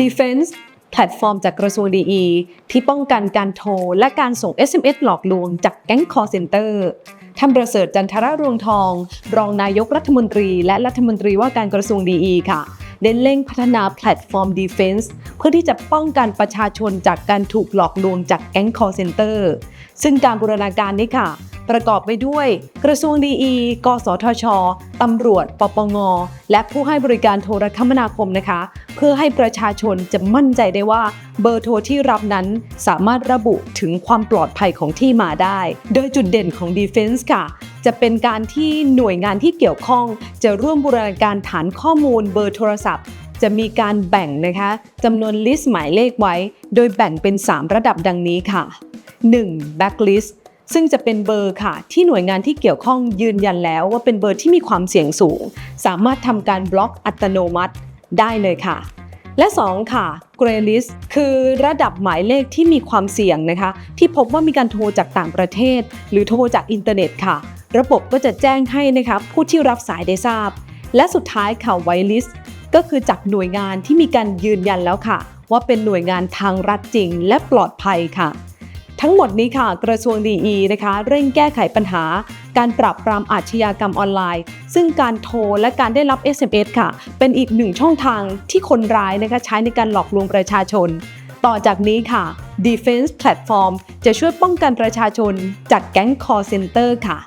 Defense แพลตฟอร์มจากกระทรวงดีที่ป้องกันการโทร และการส่ง SMS หลอกลวงจากแก๊งคอร์เซ็นเตอร์ท่านประเสริฐจันทรรวงทอง รองนายกรัฐมนตรี และรัฐมนตรีว่าการกระทรวงดีค่ะ ได้เร่งพัฒนาแพลตฟอร์ม Defense เพื่อที่จะป้องกันประชาชนจากการถูกหลอกลวงจากแก๊ง call center ซึ่งการบูรณาการนี้ค่ะ ประกอบไปด้วยกระทรวงดีกสทช ตำรวจ ปปง และผู้ให้บริการโทรคมนาคมนะคะ เพื่อให้ประชาชนจะมั่นใจได้ว่า เบอร์โทรที่รับนั้นสามารถระบุถึงความปลอดภัยของที่มาได้ โดยจุดเด่นของ Defense ค่ะจะเป็นการที่หน่วยงานที่เกี่ยวข้อง จะร่วมบูรณาการฐานข้อมูลเบอร์โทรศัพท์ จะมีการแบ่งนะคะจำนวนลิสต์หมายเลขไว้ โดยแบ่งเป็น 3 ระดับดังนี้ค่ะ 1. Backlist ซึ่งจะเป็นเบอร์ค่ะ ที่หน่วยงานที่เกี่ยวข้องยืนยันแล้วว่าเป็นเบอร์ที่มีความเสี่ยงสูง สามารถทำการบล็อกอัตโนมัติได้เลยค่ะ และ 2 ค่ะ Gray List คือระดับหมายเลขที่มีความเสี่ยงนะคะ ที่พบว่ามีการโทรจากต่างประเทศ หรือโทรจากอินเทอร์เน็ตค่ะ ระบบก็จะแจ้งให้นะคะผู้ที่รับสายได้ทราบ และสุดท้ายค่ะ White List ก็คือจากหน่วยงานที่มีการยืนยันแล้วค่ะ ว่าเป็นหน่วยงานทางรัฐจริง และปลอดภัยค่ะ ทั้งหมดนี้ค่ะ กระทรวงดีนะคะ เร่งแก้ไขปัญหา การปราบปรามอาชญากรรมออนไลน์ ซึ่งการโทรและการได้รับ SMS ค่ะ เป็นอีกหนึ่งช่องทางที่คนร้ายนะคะใช้ในการหลอกลวงประชาชน ต่อจากนี้ค่ะ Defense Platform จะช่วยป้องกันประชาชนจากแก๊ง call center ค่ะ